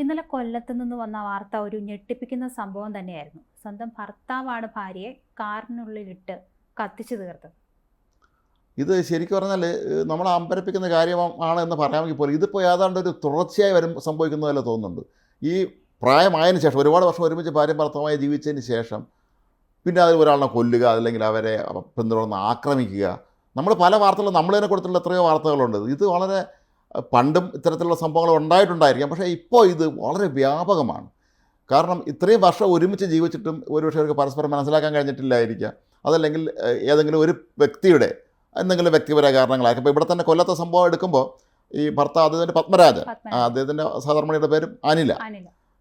ഇന്നലെ കൊല്ലത്ത് നിന്ന് വന്ന വാർത്ത ഒരു ഞെട്ടിപ്പിക്കുന്ന സംഭവം തന്നെയായിരുന്നു. സ്വന്തം ഭർത്താവാണ് ഭാര്യയെ കാറിനുള്ളിലിട്ട് കത്തിച്ചു തീർത്തത്. ഇത് ശരിക്കും പറഞ്ഞാൽ നമ്മൾ അമ്പരപ്പിക്കുന്ന കാര്യമാണ് എന്ന് പറയാമെങ്കിൽ പോലും ഇതിപ്പോൾ ഏതാണ്ട് ഒരു തുടർച്ചയായി വരും സംഭവിക്കുന്ന പോലെ തോന്നുന്നുണ്ട്. ഈ പ്രായമായതിനു ശേഷം ഒരുപാട് വർഷം ഒരുമിച്ച് ഭാര്യ ഭർത്താവായി ജീവിച്ചതിന് ശേഷം പിന്നെ അതിൽ ഒരാളിനെ കൊല്ലുക അല്ലെങ്കിൽ അവരെ പിന്തുടർന്ന് ആക്രമിക്കുക നമ്മൾ പല വാർത്തകളും നമ്മളതിനെ കൊടുത്തിട്ടുള്ള എത്രയോ വാർത്തകളുണ്ട്. ഇത് വളരെ പണ്ടും ഇത്തരത്തിലുള്ള സംഭവങ്ങൾ ഉണ്ടായിട്ടുണ്ടായിരിക്കാം. പക്ഷേ ഇപ്പോൾ ഇത് വളരെ വ്യാപകമാണ്. കാരണം ഇത്രയും വർഷം ഒരുമിച്ച് ജീവിച്ചിട്ടും ഒരുപക്ഷെ അവർക്ക് പരസ്പരം മനസ്സിലാക്കാൻ കഴിഞ്ഞിട്ടില്ലായിരിക്കാം. അതല്ലെങ്കിൽ ഏതെങ്കിലും ഒരു വ്യക്തിയുടെ എന്തെങ്കിലും വ്യക്തിപര കാരണങ്ങളായിരിക്കും. ഇപ്പോൾ ഇവിടെ തന്നെ കൊല്ലത്തെ സംഭവം എടുക്കുമ്പോൾ ഈ ഭർത്താവ് അദ്ദേഹത്തിന്റെ പത്മനാഭൻ അദ്ദേഹത്തിന്റെ സഹധർമ്മിണിയുടെ പേരും അനില.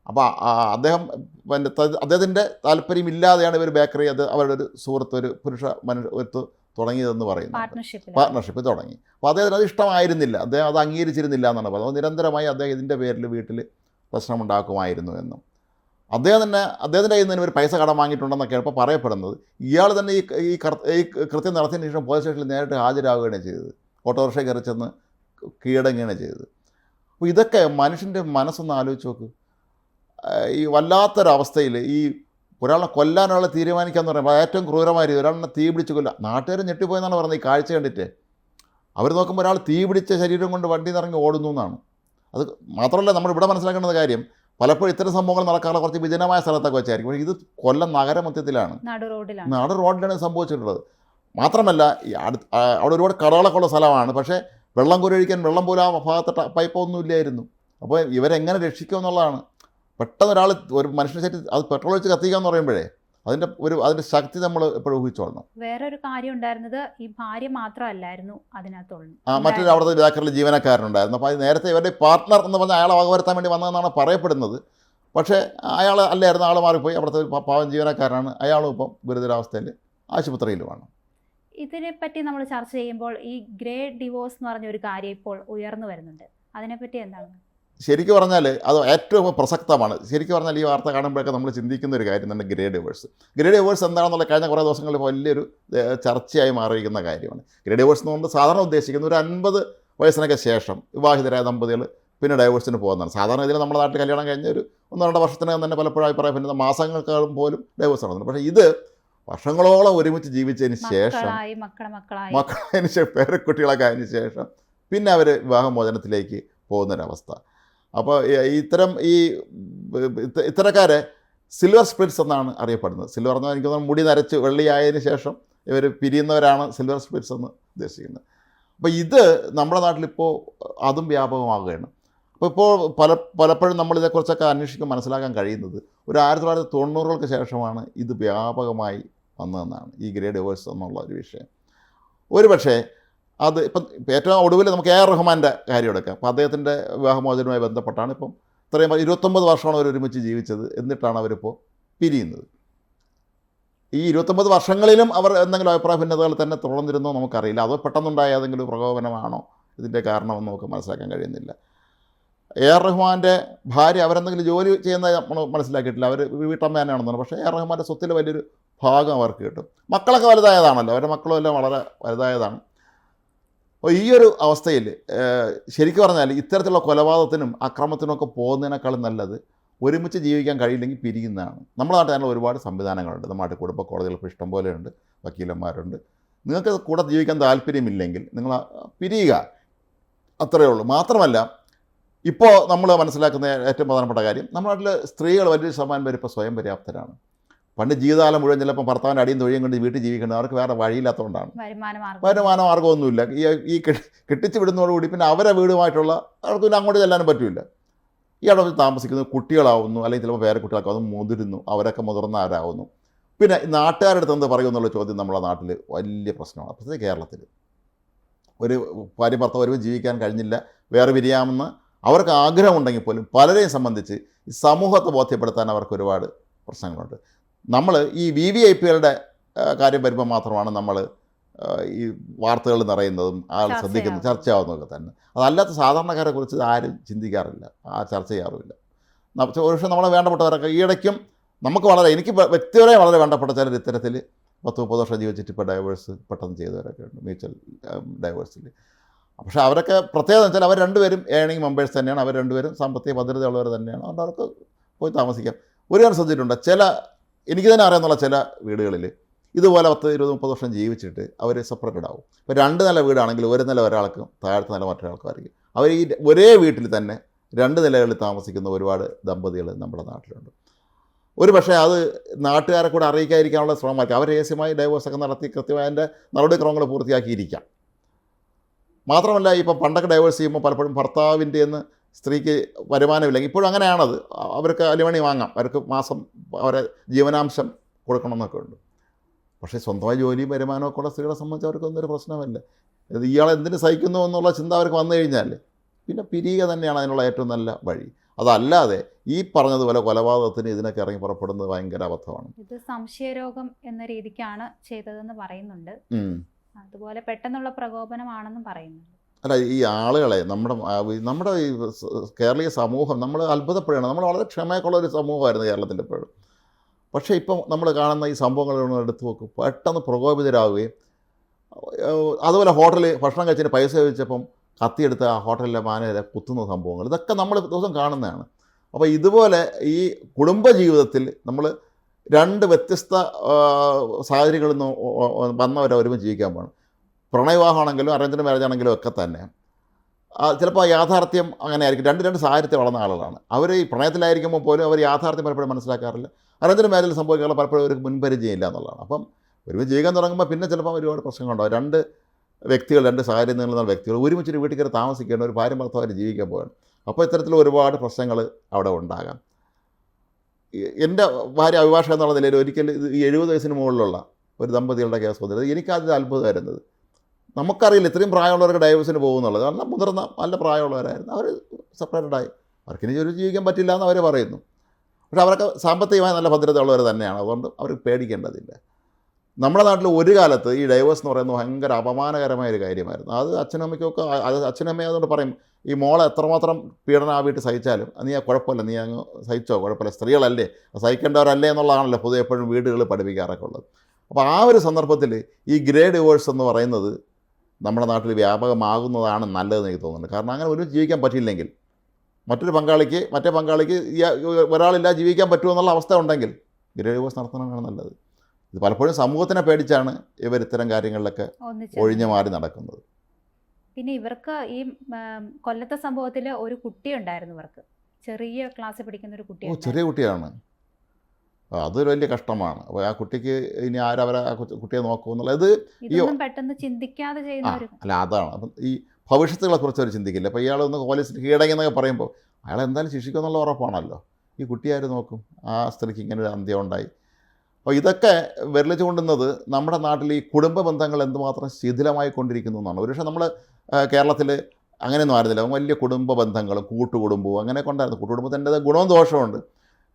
അപ്പോൾ അദ്ദേഹം പിന്നെ അദ്ദേഹത്തിന്റെ താല്പര്യമില്ലാതെയാണ് ഇവർ ബേക്കറി അത് അവരുടെ ഒരു സുഹൃത്ത് ഒരു പുരുഷ മനുഷ്യ തുടങ്ങിയതെന്ന് പറയുന്നത് പാർട്ട്ണർഷിപ്പ് തുടങ്ങി. അപ്പോൾ അദ്ദേഹത്തിന് അത് ഇഷ്ടമായിരുന്നില്ല. അദ്ദേഹം അത് അംഗീകരിച്ചിരുന്നില്ല എന്നാണ് പറയുന്നത് നിരന്തരമായി അദ്ദേഹം ഇതിന്റെ പേരിൽ വീട്ടിൽ പ്രശ്നമുണ്ടാക്കുമായിരുന്നു എന്നും. അദ്ദേഹം തന്നെ അദ്ദേഹത്തിന്റെ കയ്യിൽ നിന്ന് ഒരു പൈസ കടം വാങ്ങിയിട്ടുണ്ടെന്നൊക്കെയാണ് ഇപ്പോൾ പറയപ്പെടുന്നത്. ഇയാൾ തന്നെ ഈ ഈ കൃത്യം നടത്തിയതിന് ശേഷം പോലീസ് സ്റ്റേഷനിൽ നേരിട്ട് ഹാജരാകുകയാണ് ചെയ്തത്. ഓട്ടോറിക്ഷ കയറി ചെന്ന് കീഴടങ്ങുകയാണ് ചെയ്തത്. അപ്പോൾ ഇതൊക്കെ മനുഷ്യന്റെ മനസ്സൊന്ന് ആലോചിച്ച് നോക്ക്. ഈ വല്ലാത്തൊരവസ്ഥയിൽ ഈ ഒരാളെ കൊല്ലാനുള്ള തീരുമാനിക്കാന്ന് പറയുമ്പോൾ ഏറ്റവും ക്രൂരമായ രീതി. ഒരാളിനെ തീ പിടിച്ച് കൊല്ല നാട്ടുകാർ ഞെട്ടിപ്പോയെന്നാണ് പറയുന്നത് ഈ കാഴ്ച കണ്ടിട്ട്. അവർ നോക്കുമ്പോൾ ഒരാൾ തീ പിടിച്ച ശരീരം കൊണ്ട് വണ്ടി നിറങ്ങി ഓടുന്നു എന്നാണ്. അത് മാത്രമല്ല നമ്മൾ ഇവിടെ മനസ്സിലാക്കേണ്ട കാര്യം പലപ്പോഴും ഇത്തരം സംഭവങ്ങൾ നടക്കാനുള്ള കുറച്ച് വിജനമായ സ്ഥലത്തൊക്കെ വെച്ചായിരിക്കും. പക്ഷേ ഇത് കൊല്ലം നഗരമധ്യത്തിലാണ്. നടു റോഡിലാണ്. നാട് റോഡിലാണ് സംഭവിച്ചിട്ടുള്ളത്. മാത്രമല്ല ഈ അടുത്ത് അവിടെ ഒരുപാട് കടകളൊക്കെ ഉള്ള സ്ഥലമാണ്. പക്ഷേ വെള്ളം കുരഴിക്കാൻ വെള്ളം പോലും ആ ഭാഗത്ത് പൈപ്പൊന്നും ഇല്ലായിരുന്നു. അപ്പോൾ ഇവരെങ്ങനെ രക്ഷിക്കും എന്നുള്ളതാണ്. പെട്ടെന്ന് ഒരാൾ ഒരു മനുഷ്യനെ ശരി അത് പെട്രോൾ വെച്ച് കത്തിക്കുക എന്ന് പറയുമ്പോഴേ അതിന്റെ ഒരു അതിന്റെ ശക്തി നമ്മൾ എപ്പോഴും ഊഹിച്ചോളണം. ഒരു കാര്യം ഉണ്ടായിരുന്നത് ഈ ഭാര്യ മാത്രമല്ലായിരുന്നു അതിനകത്തുള്ളൂ ആ മറ്റൊരു അവിടുത്തെ ബേക്കറിൽ ജീവനക്കാരനുണ്ടായിരുന്നു. അപ്പോൾ അത് നേരത്തെ ഇവരുടെ പാർട്ട്ണർ എന്ന് പറഞ്ഞാൽ അയാളെ വകവരുത്താൻ വേണ്ടി വന്നതെന്നാണ് പറയപ്പെടുന്നത്. പക്ഷേ അയാൾ അല്ലായിരുന്നു ആൾ മാറിപ്പോയി. അവിടുത്തെ പാവം ജീവനക്കാരനാണ്. അയാളും ഇപ്പം ഗുരുതരാവസ്ഥയിൽ ആശുപത്രിയിലുമാണ്. ഇതിനെപ്പറ്റി നമ്മൾ ചർച്ച ചെയ്യുമ്പോൾ ഈ ഗ്രേ ഡിവോഴ്സ് എന്ന് പറഞ്ഞ ഒരു കാര്യം ഇപ്പോൾ ഉയർന്നു വരുന്നുണ്ട്. അതിനെപ്പറ്റി എന്താണ്? ശരിക്കും പറഞ്ഞാൽ അത് ഏറ്റവും പ്രസക്തമാണ്. ശരിക്കും പറഞ്ഞാൽ ഈ വാർത്ത കാണുമ്പോഴൊക്കെ നമ്മൾ ചിന്തിക്കുന്ന ഒരു കാര്യം തന്നെ ഗ്രേഡ് എവേഴ്സ് ഗ്രേഡ് എവേഴ്സ് എന്താണെന്നുള്ള കഴിഞ്ഞ കുറേ ദിവസങ്ങളിൽ വലിയൊരു ചർച്ചയായി മാറിയിരിക്കുന്ന കാര്യമാണ്. ഗ്രേഡ് ഗ്രേ എന്ന് പറഞ്ഞാൽ സാധാരണ ഉദ്ദേശിക്കുന്ന ഒരു അൻപത് വയസ്സിനൊക്കെ ശേഷം വിവാഹിതരായ ദമ്പതികൾ പിന്നെ ഡൈവേഴ്സിന് പോകുന്നതാണ്. സാധാരണ ഇതിൽ നമ്മുടെ നാട്ടിൽ കല്യാണം കഴിഞ്ഞ ഒരു ഒന്നോ രണ്ടോ വർഷത്തിനകം തന്നെ പലപ്പോഴും അഭിപ്രായം പിന്നെ മാസങ്ങൾക്കാളും പോലും ഡൈവേഴ്സ് നടന്നു പക്ഷേ ഇത് വർഷങ്ങളോളം ഒരുമിച്ച് ജീവിച്ചതിന് ശേഷം മക്കളായതിനു ശേഷം പേരക്കുട്ടികളൊക്കെ അതിന് ശേഷം പിന്നെ അവർ വിവാഹമോചനത്തിലേക്ക് പോകുന്നൊരവസ്ഥ. അപ്പോൾ ഇത്തരം ഈ ഇത്ത- ഇത്തരക്കാരെ സിൽവർ സ്പിരിറ്റ്സ് എന്നാണ് അറിയപ്പെടുന്നത്. സിൽവർ എന്ന് എനിക്ക് തോന്നുന്നു മുടി നരച്ച് വെള്ളിയായതിനു ശേഷം ഇവർ പിരിയുന്നവരാണ് സിൽവർ സ്പിരിറ്റ്സ് എന്ന് ഉദ്ദേശിക്കുന്നത്. അപ്പോൾ ഇത് നമ്മുടെ നാട്ടിലിപ്പോൾ അതും വ്യാപകമാകുകയാണ് അപ്പോൾ ഇപ്പോൾ പല പലപ്പോഴും നമ്മൾ ഇതേക്കുറിച്ചൊക്കെ അന്വേഷിക്കാൻ മനസ്സിലാക്കാൻ കഴിയുന്നത് ഒരു ആയിരത്തി തൊള്ളായിരത്തി തൊണ്ണൂറുകൾക്ക് ശേഷമാണ് ഇത് വ്യാപകമായി വന്നതെന്നാണ് ഈ ഗ്രേഡ് ഡിവേഴ്സ് എന്നുള്ള ഒരു വിഷയം. ഒരു പക്ഷേ അത് ഇപ്പം ഏറ്റവും ഒടുവിൽ നമുക്ക് എ ആർ റഹ്മാന്റെ കാര്യം എടുക്കാം. അപ്പോൾ അദ്ദേഹത്തിന്റെ വിവാഹമോചനവുമായി ബന്ധപ്പെട്ടാണ് ഇപ്പം ഇത്രയും ഇരുപത്തൊമ്പത് വർഷമാണ് അവർ ഒരുമിച്ച് ജീവിച്ചത് എന്നിട്ടാണ് അവരിപ്പോൾ പിരിയുന്നത്. ഈ ഇരുപത്തൊമ്പത് വർഷങ്ങളിലും അവർ എന്തെങ്കിലും അഭിപ്രായ ഭിന്നതകൾ തന്നെ തുടർന്നിരുന്നോ നമുക്കറിയില്ല. അതോ പെട്ടെന്നുണ്ടായ ഏതെങ്കിലും പ്രകോപനമാണോ ഇതിന്റെ കാരണമെന്ന് നമുക്ക് മനസ്സിലാക്കാൻ കഴിയുന്നില്ല. എ ആർ റഹ്മാന്റെ ഭാര്യ അവരെന്തെങ്കിലും ജോലി ചെയ്യുന്നത് നമ്മൾ മനസ്സിലാക്കിയിട്ടില്ല. അവർ വീട്ടമ്മ തന്നെയാണെന്ന് തോന്നുന്നു പക്ഷേ എ ആർ റഹ്മാന്റെ സ്വത്തിൽ വലിയൊരു ഭാഗം അവർക്ക് കിട്ടും. മക്കളൊക്കെ വലുതായതാണല്ലോ. അവരുടെ മക്കളും എല്ലാം വളരെ വലുതായതാണ്. അപ്പോൾ ഈ ഒരു അവസ്ഥയിൽ ശരിക്കും പറഞ്ഞാൽ ഇത്തരത്തിലുള്ള കൊലപാതകത്തിനും അക്രമത്തിനും ഒക്കെ പോകുന്നതിനേക്കാളും നല്ലത് ഒരുമിച്ച് ജീവിക്കാൻ കഴിയില്ലെങ്കിൽ പിരിയുന്നതാണ്. നമ്മുടെ നാട്ടിൽ തന്നെ ഒരുപാട് സംവിധാനങ്ങളുണ്ട്. നമ്മുടെ കുടുംബ കോടതികൾ ഇപ്പോൾ ഇഷ്ടം പോലെയുണ്ട് വക്കീലന്മാരുണ്ട്. നിങ്ങൾക്ക് കൂടെ ജീവിക്കാൻ താല്പര്യമില്ലെങ്കിൽ നിങ്ങൾ പിരിയുക. അത്രയേ ഉള്ളൂ. മാത്രമല്ല ഇപ്പോൾ നമ്മൾ മനസ്സിലാക്കുന്ന ഏറ്റവും പ്രധാനപ്പെട്ട കാര്യം നമ്മുടെ നാട്ടിൽ സ്ത്രീകൾ വലിയൊരു ശതമാനം പേര് ഇപ്പോൾ സ്വയം പര്യാപ്തരാണ്. പണ്ട് ജീവിതകാലം മുഴുവൻ ചിലപ്പോൾ ഭർത്താവിന്റെ അടിയും തൊഴിയും കൊണ്ട് വീട്ടിൽ ജീവിക്കുന്നത് അവർക്ക് വേറെ വഴിയില്ലാത്തതുകൊണ്ടാണ്. വരുമാന മാർഗം വരുമാന മാർഗമൊന്നുമില്ല. ഈ ഈ കെട്ടി- കെട്ടിച്ച് വിടുന്നതോടുകൂടി പിന്നെ അവരെ വീടുമായിട്ടുള്ള അവർക്ക് പിന്നെ അങ്ങോട്ട് ചെല്ലാനും പറ്റില്ല. ഈ അവിടെ താമസിക്കുന്നത് കുട്ടികളാവുന്നു അല്ലെങ്കിൽ ചിലപ്പോൾ വേറെ കുട്ടികളൊക്കെ അത് മുതിരുന്നു അവരൊക്കെ മുതിർന്നവരാകുന്നു പിന്നെ നാട്ടുകാരുടെ അടുത്ത് എന്ത് പറയും എന്നുള്ള ചോദ്യം നമ്മുടെ നാട്ടിൽ വലിയ പ്രശ്നമാണ്. പ്രത്യേകിച്ച് കേരളത്തിൽ. ഒരു ഭാര്യ ഭർത്താവ് ഒരുമിച്ച് ജീവിക്കാൻ കഴിഞ്ഞില്ല വേറെ പിരിയാമെന്ന് അവർക്ക് ആഗ്രഹമുണ്ടെങ്കിൽ പോലും പലരെയും സംബന്ധിച്ച് ഈ സമൂഹത്തെ ബോധ്യപ്പെടുത്താൻ അവർക്ക് ഒരുപാട് പ്രശ്നങ്ങളുണ്ട്. നമ്മൾ ഈ വി വി ഐ പികളുടെ കാര്യം വരുമ്പോൾ മാത്രമാണ് നമ്മൾ ഈ വാർത്തകൾ നിറയുന്നതും ആൾ. ശ്രദ്ധിക്കുന്നത് ചർച്ചയാവുന്നതൊക്കെ തന്നെ. അതല്ലാത്ത സാധാരണക്കാരെ കുറിച്ച് ആരും ചിന്തിക്കാറില്ല ആ ചർച്ച ചെയ്യാറുമില്ല. ഒരുപക്ഷെ നമ്മളെ വേണ്ടപ്പെട്ടവരൊക്കെ ഈ ഈയിടയ്ക്കും നമുക്ക് വളരെ എനിക്ക് വ്യ- വ്യക്തിപരമായി വളരെ വേണ്ടപ്പെട്ട ചിലർ ഇത്തരത്തിൽ പത്ത് മുപ്പത് വർഷം ജീവിച്ചിട്ട് ഇപ്പോൾ ഡൈവേഴ്സ് പെട്ടെന്ന് ചെയ്തവരൊക്കെ ഉണ്ട് മ്യൂച്വൽ ഡൈവേഴ്സിൽ പക്ഷെ അവരൊക്കെ പ്രത്യേകത വെച്ചാൽ അവർ രണ്ടുപേരും ഏണിംഗ് മെമ്പേഴ്സ് തന്നെയാണ് അവർ രണ്ടുപേരും സാമ്പത്തിക ഭദ്രതയുള്ളവർ തന്നെയാണ് അതുകൊണ്ട് അവർക്ക് പോയി താമസിക്കാം. ഒരു കാര്യം ശ്രദ്ധിച്ചിട്ടുണ്ട് ചില എനിക്ക് തന്നെ അറിയാമെന്നുള്ള ചില വീടുകളിൽ ഇതുപോലെ പത്ത് ഇരുപത് മുപ്പത് വർഷം ജീവിച്ചിട്ട് അവർ സെപ്പറേറ്റഡ് ആവും ഇപ്പോൾ രണ്ട് നില വീടാണെങ്കിൽ ഒരു നില ഒരാൾക്കും താഴത്തെ നില മറ്റൊരാൾക്കും ആയിരിക്കും അവർ ഈ ഒരേ വീട്ടിൽ തന്നെ രണ്ട് നിലകളിൽ താമസിക്കുന്ന ഒരുപാട് ദമ്പതികൾ നമ്മുടെ നാട്ടിലുണ്ട്. ഒരു പക്ഷേ അത് നാട്ടുകാരെ കൂടെ അറിയിക്കാതിരിക്കാനുള്ള ശ്രമമായിരിക്കും. അവർ രഹസ്യമായി ഡൈവോഴ്സൊക്കെ നടത്തി കൃത്യമായി അതിന്റെ നടപടിക്രമങ്ങൾ പൂർത്തിയാക്കിയിരിക്കാം. മാത്രമല്ല ഇപ്പം പണ്ടൊക്കെ ഡൈവേഴ്സ് ചെയ്യുമ്പോൾ പലപ്പോഴും ഭർത്താവിന്റെ എന്ന് സ്ത്രീക്ക് വരുമാനമില്ലെങ്കിൽ ഇപ്പോഴും അങ്ങനെയാണത്. അവർക്ക് അലിമണി വാങ്ങാം. അവർക്ക് മാസം അവരെ ജീവനാംശം കൊടുക്കണമെന്നൊക്കെ ഉണ്ട്. പക്ഷേ സ്വന്തമായി ജോലിയും വരുമാനവും ഒക്കെ ഉള്ള സ്ത്രീകളെ സംബന്ധിച്ച് അവർക്കൊന്നും ഒരു പ്രശ്നമല്ല ഇത് ഇയാൾ എന്തിനു സഹിക്കുന്നു എന്നുള്ള ചിന്ത അവർക്ക് വന്നു കഴിഞ്ഞാൽ പിന്നെ പിരിയുക തന്നെയാണ് അതിനുള്ള ഏറ്റവും നല്ല വഴി. അതല്ലാതെ ഈ പറഞ്ഞതുപോലെ കൊലപാതകത്തിന് ഇതിനൊക്കെ ഇറങ്ങി പുറപ്പെടുന്നത് ഭയങ്കര അബദ്ധമാണ്. ഇത് സംശയരോഗം എന്ന രീതിക്കാണ് ചെയ്തതെന്ന് പറയുന്നുണ്ട്. അതുപോലെ പെട്ടെന്നുള്ള പ്രകോപനമാണെന്നും പറയുന്നുണ്ട്. അല്ല ഈ ആളുകളെ നമ്മുടെ നമ്മുടെ ഈ കേരളീയ സമൂഹം നമ്മൾ അത്ഭുതപ്പെടുകയാണ്. നമ്മൾ വളരെ ക്ഷമയൊക്കെയുള്ള ഒരു സമൂഹമായിരുന്നു കേരളത്തിന്റെ ഇപ്പോഴും. പക്ഷേ ഇപ്പം നമ്മൾ കാണുന്ന ഈ സംഭവങ്ങൾ എടുത്തു നോക്കും. പെട്ടെന്ന് പ്രകോപിതരാകുകയും അതുപോലെ ഹോട്ടലിൽ ഭക്ഷണം കഴിച്ചതിന് പൈസ ചോദിച്ചപ്പം കത്തിയെടുത്ത് ആ ഹോട്ടലിലെ മാനേജരെ കുത്തുന്ന സംഭവങ്ങൾ. ഇതൊക്കെ നമ്മൾ ദിവസം കാണുന്നതാണ്. അപ്പോൾ ഇതുപോലെ ഈ കുടുംബ ജീവിതത്തിൽ നമ്മൾ രണ്ട് വ്യത്യസ്ത സാഹചര്യങ്ങളിൽ നിന്ന് വന്നവരെ ഒരുമിച്ച് ജീവിക്കാൻ പോകണം. പ്രണയവിവാഹമാണെങ്കിലും അറേഞ്ച്ഡ് മാരേജ് ആണെങ്കിലും ഒക്കെ തന്നെ. ചിലപ്പോൾ യാഥാർത്ഥ്യം അങ്ങനെ ആയിരിക്കും രണ്ട് രണ്ട് സാഹചര്യത്തിൽ വളർന്ന ആളുകളാണ്. അവർ ഈ പ്രണയത്തിലായിരിക്കുമ്പോൾ പോലും അവർ യാഥാർത്ഥ്യം പലപ്പോഴും മനസ്സിലാക്കാറില്ല. അറേഞ്ച്ഡ് മാരേജിൽ സംഭവിക്കാനുള്ള പലപ്പോഴും അവർക്ക് മുൻപരിചയം ഇല്ല എന്നുള്ളതാണ്. അപ്പം ഒരുമിച്ച് ജീവിക്കാൻ തുടങ്ങുമ്പോൾ പിന്നെ ചിലപ്പോൾ ഒരുപാട് പ്രശ്നങ്ങളുണ്ടാവും. രണ്ട് വ്യക്തികൾ രണ്ട് സാഹചര്യം നിന്നുള്ള വ്യക്തികൾ ഒരുമിച്ച് ഒരു വീട്ടിൽ കയറി താമസിക്കേണ്ട ഒരു ഭാര്യ ഭർത്താവ് ജീവിക്കാൻ പോകണം അപ്പോൾ ഇത്തരത്തിൽ ഒരുപാട് പ്രശ്നങ്ങൾ അവിടെ ഉണ്ടാകാം. എന്റെ ഭാര്യ അഭിഭാഷക എന്നുള്ള നിലയിൽ ഒരിക്കൽ ഇത് ഈ എഴുപത് വയസ്സിന് മുകളിലുള്ള ഒരു ദമ്പതികളുടെ കേസ് വന്നിരുന്നത് എനിക്കതിൽ അത്ഭുതമായിരുന്നത്. നമുക്കറിയില്ല ഇത്രയും പ്രായമുള്ളവർക്ക് ഡൈവേഴ്സിന് പോകുന്നുള്ളത്. കാരണം മുതിർന്ന നല്ല പ്രായമുള്ളവരായിരുന്നു. അവർ സെപ്പറേറ്റഡായി അവർക്കിനി ജോലി ജീവിക്കാൻ പറ്റില്ല എന്ന് അവർ പറയുന്നു. പക്ഷേ അവരൊക്കെ സാമ്പത്തികമായി നല്ല ഭദ്രത ഉള്ളവർ തന്നെയാണ്. അതുകൊണ്ട് അവർക്ക് പേടിക്കേണ്ടതില്ല. നമ്മുടെ നാട്ടിൽ ഒരു കാലത്ത് ഈ ഡൈവേഴ്സ് എന്ന് പറയുന്നത് ഭയങ്കര അപമാനകരമായ ഒരു കാര്യമായിരുന്നു. അത് അച്ഛനും അമ്മയ്ക്കൊക്കെ അത് അച്ഛനമ്മയെ അതുകൊണ്ട് പറയും ഈ മോളെ എത്രമാത്രം പീഡനം ആ വീട്ടിൽ സഹിച്ചാലും നീ കുഴപ്പമില്ല നീ അങ്ങ് സഹിച്ചോ കുഴപ്പമില്ല. സ്ത്രീകളല്ലേ സഹിക്കേണ്ടവരല്ലേ എന്നുള്ളതാണല്ലോ പൊതുവെ എപ്പോഴും വീടുകളിൽ പഠിപ്പിക്കാറൊക്കെ ഉള്ളത്. അപ്പോൾ ആ ഒരു സന്ദർഭത്തിൽ ഈ ഗ്രേ ഡിവോഴ്സ് എന്ന് പറയുന്നത് നമ്മുടെ നാട്ടിൽ വ്യാപകമാകുന്നതാണ് നല്ലതെന്ന് എനിക്ക് തോന്നുന്നുണ്ട് കാരണം അങ്ങനെ ഒരു ജീവിക്കാൻ പറ്റിയില്ലെങ്കിൽ മറ്റൊരു പങ്കാളിക്ക് മറ്റേ പങ്കാളിക്ക് ഒരാളില്ല ജീവിക്കാൻ പറ്റുമെന്നുള്ള അവസ്ഥ ഉണ്ടെങ്കിൽ ഗ്രേ ഡിവോഴ്സ് നടത്തണമെന്നാണ് നല്ലത്. ഇത് പലപ്പോഴും സമൂഹത്തിനെ പേടിച്ചാണ് ഇവർ ഇത്തരം കാര്യങ്ങളിലൊക്കെ ഒഴിഞ്ഞു മാറി നടക്കുന്നത്. പിന്നെ ഇവർക്ക് ഈ കൊല്ലത്തെ സംഭവത്തിൽ ഒരു കുട്ടിയുണ്ടായിരുന്നു ഇവർക്ക്. ചെറിയ ക്ലാസ് പഠിക്കുന്ന ഒരു കുട്ടി ചെറിയ കുട്ടിയാണ്. അതൊരു വലിയ കഷ്ടമാണ്. അപ്പോൾ ആ കുട്ടിക്ക് ഇനി ആരവരെ ആ കുട്ടിയെ നോക്കുമെന്നുള്ളത് ഇത് ഈ പെട്ടെന്ന് ചിന്തിക്കാതെ ചെയ്യുന്ന അല്ല അതാണ്. അപ്പം ഈ ഭവിഷ്യത്തുകളെ കുറിച്ച് അവർ ചിന്തിക്കില്ല. അപ്പോൾ ഇയാളൊന്ന് പോലീസിൽ കീഴടങ്ങി എന്നൊക്കെ പറയുമ്പോൾ അയാൾ എന്തായാലും ശിക്ഷിക്കുമെന്നുള്ള ഉറപ്പാണല്ലോ. ഈ കുട്ടിയാര് നോക്കും? ആ സ്ത്രീക്ക് ഇങ്ങനെ ഒരു അന്ത്യം ഉണ്ടായി. അപ്പോൾ ഇതൊക്കെ വിരലിച്ച് കൊണ്ടുന്നത് നമ്മുടെ നാട്ടിൽ ഈ കുടുംബ ബന്ധങ്ങൾ എന്തുമാത്രം ശിഥിലമായി കൊണ്ടിരിക്കുന്നു എന്നാണ്. ഒരുപക്ഷെ നമ്മൾ കേരളത്തിൽ അങ്ങനെയൊന്നും ആയിരുന്നില്ല. വലിയ കുടുംബ ബന്ധങ്ങളും കൂട്ടുകുടുംബവും അങ്ങനെ ഉണ്ടായിരുന്നു. കൂട്ടുകുടുംബത്തിന്റെ ഗുണവും ദോഷമുണ്ട്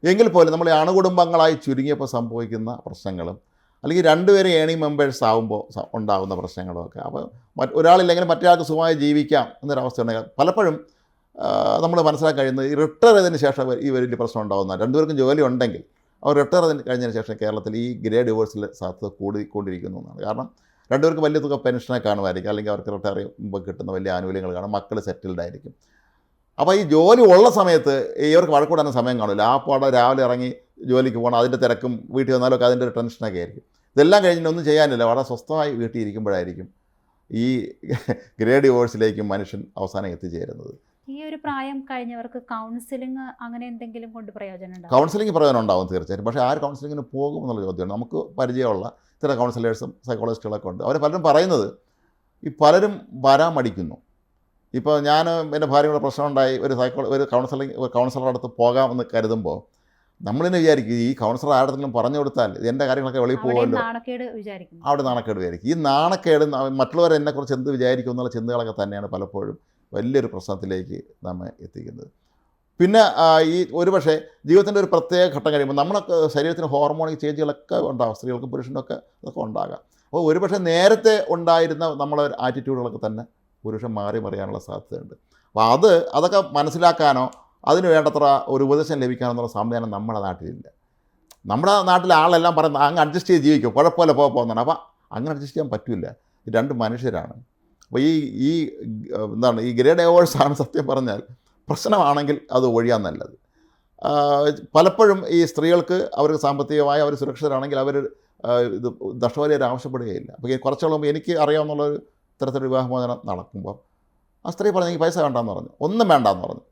എങ്കിൽ പോലും നമ്മൾ അണുകുടുംബങ്ങളായി ചുരുങ്ങിയപ്പോൾ സംഭവിക്കുന്ന പ്രശ്നങ്ങളും അല്ലെങ്കിൽ രണ്ടുപേരും ഏണി മെമ്പേഴ്സ് ആകുമ്പോൾ ഉണ്ടാകുന്ന പ്രശ്നങ്ങളും ഒക്കെ. അപ്പോൾ മറ്റ് ഒരാളില്ലെങ്കിലും മറ്റൊരാൾക്ക് സുഖമായി ജീവിക്കാം എന്നൊരവസ്ഥ ഉണ്ടെങ്കിൽ പലപ്പോഴും നമ്മൾ മനസ്സിലാക്കാൻ കഴിയുന്നത് ഈ റിട്ടയർ ചെയ്തതിന് ശേഷം ഈ വലിയ പ്രശ്നം ഉണ്ടാകുന്ന രണ്ടുപേർക്കും ജോലി ഉണ്ടെങ്കിൽ അവർ റിട്ടയർ കഴിഞ്ഞതിന് ശേഷം കേരളത്തിൽ ഈ ഗ്രേ ഡിവോഴ്സിൽ സാധ്യത കൂടിക്കൊണ്ടിരിക്കുന്നു എന്നാണ്. കാരണം രണ്ടുപേർക്ക് വലിയ തുക പെൻഷനെ കാണുമായിരിക്കും അല്ലെങ്കിൽ അവർക്ക് റിട്ടയർ ചെയ്യുമ്പോൾ കിട്ടുന്ന വലിയ ആനുകൂല്യങ്ങൾ കാണും. മക്കൾ സെറ്റിൽഡ് ആയിരിക്കും. അപ്പോൾ ഈ ജോലി ഉള്ള സമയത്ത് ഇവർക്ക് വഴക്കൂടാനും സമയം കാണില്ല. ആ പാടെ രാവിലെ ഇറങ്ങി ജോലിക്ക് പോകണം അതിന്റെ തിരക്കും വീട്ടിൽ വന്നാലൊക്കെ അതിന്റെ ഒരു ടെൻഷനൊക്കെ ആയിരിക്കും. ഇതെല്ലാം കഴിഞ്ഞിട്ട് ഒന്നും ചെയ്യാനില്ല. വളരെ സ്വസ്ഥമായി വീട്ടിൽ ഇരിക്കുമ്പോഴായിരിക്കും ഈ ഗ്രേഡ് ഡിവോഴ്സിലേക്കും മനുഷ്യൻ അവസാനം എത്തിച്ചേരുന്നത്. ഈ ഒരു പ്രായം കഴിഞ്ഞവർക്ക് കൗൺസിലിംഗ് അങ്ങനെ എന്തെങ്കിലും കൊണ്ട് പ്രയോജനം കൗൺസിലിംഗ് പ്രയോജനം ഉണ്ടാവും തീർച്ചയായിട്ടും. പക്ഷേ ആര് കൗൺസിലിങ്ങിന് പോകും എന്നുള്ള ചോദ്യമാണ്. നമുക്ക് പരിചയമുള്ള ചില കൗൺസിലേഴ്സും സൈക്കോളജിസ്റ്റുകളൊക്കെ ഉണ്ട്. അവർ പലരും പറയുന്നത് ഈ പലരും വരാൻ മടിക്കുന്നു. ഇപ്പോൾ ഞാൻ എന്റെ ഭാര്യയുടെ പ്രശ്നമുണ്ടായി. ഒരു സൈക്കോ ഒരു കൗൺസിലിംഗ് ഒരു കൗൺസിലറുടെ അടുത്ത് പോകാമെന്ന് കരുതുമ്പോൾ നമ്മളിനെ വിചാരിക്കും ഈ കൗൺസിലർ ആരുടെങ്കിലും പറഞ്ഞു കൊടുത്താൽ എന്റെ കാര്യങ്ങളൊക്കെ വെളിയിൽ പോകുമല്ലോ അവിടെ നാണക്കേട് വിചാരിക്കും. ഈ നാണക്കേട് മറ്റുള്ളവർ എന്നെക്കുറിച്ച് എന്ത് വിചാരിക്കും എന്നുള്ള ചിന്തകളൊക്കെ തന്നെയാണ് പലപ്പോഴും വലിയൊരു പ്രശ്നത്തിലേക്ക് നമ്മെ എത്തിക്കുന്നത്. പിന്നെ ഈ ഈ ഒരുപക്ഷെ ജീവിതത്തിന്റെ ഒരു പ്രത്യേക ഘട്ടം കഴിയുമ്പോൾ നമ്മളൊക്കെ ശരീരത്തിന് ഹോർമോണിക് ചേഞ്ചുകളൊക്കെ ഉണ്ടാകും സ്ത്രീകൾക്കും പുരുഷനൊക്കെ അതൊക്കെ ഉണ്ടാകാം. അപ്പോൾ ഒരുപക്ഷെ നേരത്തെ ഉണ്ടായിരുന്ന നമ്മളെ ആറ്റിറ്റ്യൂഡുകളൊക്കെ തന്നെ പുരുഷൻ മാറി മറിയാനുള്ള സാധ്യതയുണ്ട്. അപ്പോൾ അത് അതൊക്കെ മനസ്സിലാക്കാനോ അതിന് വേണ്ടത്ര ഒരു ഉപദേശം ലഭിക്കാനോ എന്നുള്ള സംവിധാനം നമ്മുടെ നാട്ടിലില്ല. നമ്മുടെ നാട്ടിലെ ആളെല്ലാം പറയുന്നത് അങ്ങ് അഡ്ജസ്റ്റ് ചെയ്ത് ജീവിക്കും കുഴപ്പമില്ല പോ പോകുന്നതാണ് അപ്പോൾ അങ്ങനെ അഡ്ജസ്റ്റ് ചെയ്യാൻ പറ്റില്ല. രണ്ട് മനുഷ്യരാണ്. അപ്പോൾ ഈ ഈ എന്താണ് ഈ ഗ്രേഡ് ഡൈവേഴ്സ് ആണ് സത്യം പറഞ്ഞാൽ പ്രശ്നമാണെങ്കിൽ അത് ഒഴിയാൻ നല്ലത്. പലപ്പോഴും ഈ സ്ത്രീകൾക്ക് അവർക്ക് സാമ്പത്തികമായി അവർ സുരക്ഷിതരാണെങ്കിൽ അവർ ഇത് നഷ്ടപരിഹാരം ആവശ്യപ്പെടുകയില്ല. അപ്പോൾ കുറച്ചുള്ള കുറച്ചോളം എനിക്ക് അറിയാവുന്ന ഒരു ഇത്തരത്തിലൊരു വിവാഹമോചനം നടക്കുമ്പോൾ ആ സ്ത്രീ പറഞ്ഞു എനിക്ക് പൈസ വേണ്ടാന്ന് പറഞ്ഞു. ഒന്നും വേണ്ടാന്ന് പറഞ്ഞു.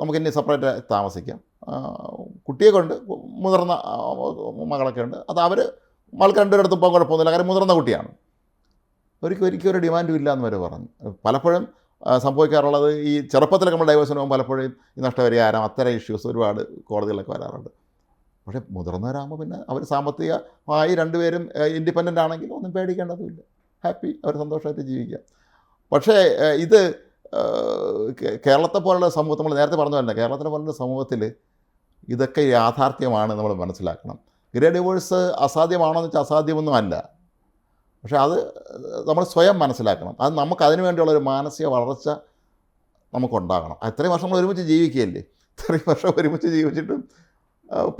നമുക്ക് ഇനി സെപ്പറേറ്റ് താമസിക്കാം. കുട്ടിയെ കൊണ്ട് മുതിർന്ന മകളൊക്കെ ഉണ്ട്. അത് അവർ മകൾക്ക് രണ്ടുപേരടുത്തും പോകാൻ കുഴപ്പമൊന്നുമില്ല. കാര്യം മുതിർന്ന കുട്ടിയാണ്. ഒരിക്കലും ഒരിക്കലും ഒരു ഡിമാൻഡും ഇല്ല എന്ന് വരെ പറഞ്ഞു. പലപ്പോഴും സംഭവിക്കാറുള്ളത് ഈ ചെറുപ്പത്തിലൊക്കെ നമ്മൾ ഡൈവേഴ്സിന് പോകുമ്പോൾ പലപ്പോഴും ഈ നഷ്ടപരിഹാരം അത്തരം ഇഷ്യൂസ് ഒരുപാട് കോടതികളൊക്കെ വരാറുണ്ട്. പക്ഷേ മുതിർന്നവരാകുമ്പോൾ പിന്നെ അവർ സാമ്പത്തികമായി രണ്ടുപേരും ഇൻഡിപെൻഡന്റ് ആണെങ്കിലും ഒന്നും പേടിക്കേണ്ടതുമില്ല. ഹാപ്പി അവർ സന്തോഷമായിട്ട് ജീവിക്കാം. പക്ഷേ ഇത് കേരളത്തെ പോലുള്ള സമൂഹത്തിൽ നമ്മൾ നേരത്തെ പറഞ്ഞു തന്നെ കേരളത്തിലെ പോലുള്ള സമൂഹത്തിൽ ഇതൊക്കെ യാഥാർത്ഥ്യമാണ് നമ്മൾ മനസ്സിലാക്കണം. ഗ്രേ ഡിവോഴ്സ് അസാധ്യമാണോ എന്ന് വെച്ചാൽ അസാധ്യമൊന്നും അല്ല. പക്ഷേ അത് നമ്മൾ സ്വയം മനസ്സിലാക്കണം. അത് നമുക്ക് അതിനു വേണ്ടിയുള്ള ഒരു മാനസിക വളർച്ച നമുക്കുണ്ടാകണം അത്രയും വർഷം നമ്മൾ ഒരുമിച്ച് ജീവിക്കുകയല്ലേ? ഇത്രയും വർഷം ഒരുമിച്ച് ജീവിച്ചിട്ടും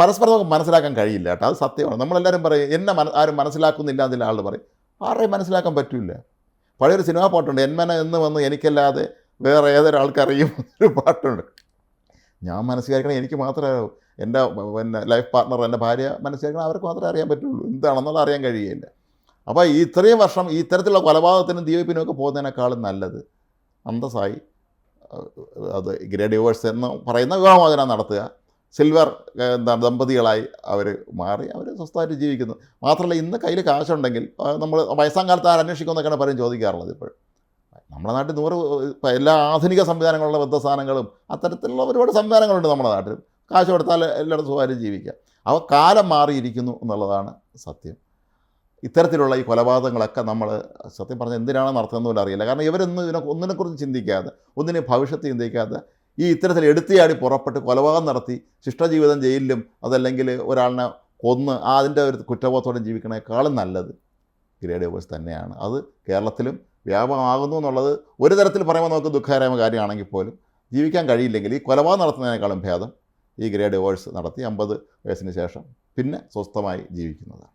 പരസ്പരം നമുക്ക് മനസ്സിലാക്കാൻ കഴിയില്ല കേട്ടോ. അത് സത്യമാണ്. നമ്മളെല്ലാവരും പറയും എന്നെ മന ആരും മനസ്സിലാക്കുന്നില്ല എന്നുള്ള ആൾ പറയും. ആരെയും മനസ്സിലാക്കാൻ പറ്റില്ല പഴയൊരു സിനിമാ പാട്ടുണ്ട്. എന്മന എന്ന് വന്ന് എനിക്കല്ലാതെ വേറെ ഏതൊരാൾക്കറിയും ഒരു പാട്ടുണ്ട്. ഞാൻ മനസ്സിലാക്കണം എനിക്ക് മാത്രമേ. എന്റെ പിന്നെ ലൈഫ് പാർട്ട്ണർ എന്റെ ഭാര്യ മനസ്സിലാക്കണം അവർക്ക് മാത്രമേ അറിയാൻ പറ്റുള്ളൂ. എന്താണെന്നുള്ള അറിയാൻ കഴിയുകയില്ല അപ്പോൾ ഈ ഇത്രയും വർഷം ഈ ഇത്തരത്തിലുള്ള കൊലപാതകത്തിനും ദീപിനും ഒക്കെ പോകുന്നതിനേക്കാളും നല്ലത് അന്തസ്സായി അത് ഗ്രേ ഡിവേഴ്സ് എന്ന് പറയുന്ന വിവാഹമോചനം നടത്തുക. സിൽവർ എന്താ ദമ്പതികളായി അവർ മാറി അവർ സ്വസ്ഥമായിട്ട് ജീവിക്കുന്നു. മാത്രമല്ല ഇന്ന് കയ്യിൽ കാശുണ്ടെങ്കിൽ നമ്മൾ വയസ്സാം കാലത്ത് ആര് അന്വേഷിക്കുമെന്നൊക്കെയാണ് പലരും ചോദിക്കാറുള്ളത് ഇപ്പോൾ നമ്മുടെ നാട്ടിൽ നൂറ് എല്ലാ ആധുനിക സംവിധാനങ്ങളുള്ള ബദ്ധസാധനങ്ങളും അത്തരത്തിലുള്ള ഒരുപാട് സംവിധാനങ്ങളുണ്ട് നമ്മുടെ നാട്ടിൽ. കാശ് കൊടുത്താൽ എല്ലായിടത്തും സുഖമായിട്ട് ജീവിക്കാം. അവ കാലം മാറിയിരിക്കുന്നു എന്നുള്ളതാണ് സത്യം. ഇത്തരത്തിലുള്ള ഈ കൊലപാതകങ്ങളൊക്കെ നമ്മൾ സത്യം പറഞ്ഞാൽ എന്തിനാണ് നടത്തുന്നത് അറിയില്ല. കാരണം ഇവരൊന്നും ഇതിനെ ഒന്നിനെക്കുറിച്ച് ചിന്തിക്കാതെ ഒന്നിനെ ഭവിഷ്യത്ത് ചിന്തിക്കാതെ ഈ ഇത്തരത്തിൽ എടുത്തിയാടി പുറപ്പെട്ട് കൊലപാതകം നടത്തി ശിഷ്ടജീവിതം ജയിലിലും അതല്ലെങ്കിൽ ഒരാളിനെ കൊന്ന് ആ അതിന്റെ ഒരു കുറ്റബോധത്തോടെ ജീവിക്കണേക്കാളും നല്ലത്. ഗ്രേഡ് ഡൈവേഴ്സ് തന്നെയാണ്. അത് കേരളത്തിലും വ്യാപകമാകുന്നു എന്നുള്ളത് ഒരു തരത്തിൽ പറയുമ്പോൾ നമുക്ക് ദുഃഖകരമായ കാര്യമാണെങ്കിൽ പോലും ജീവിക്കാൻ കഴിയില്ലെങ്കിൽ ഈ കൊലപാതകം നടത്തുന്നതിനേക്കാളും ഭേദം ഈ ഗ്രേഡ് ഡൈവേഴ്സ് നടത്തി അമ്പത് വയസ്സിന് ശേഷം പിന്നെ സ്വസ്ഥമായി ജീവിക്കുന്നതാണ്.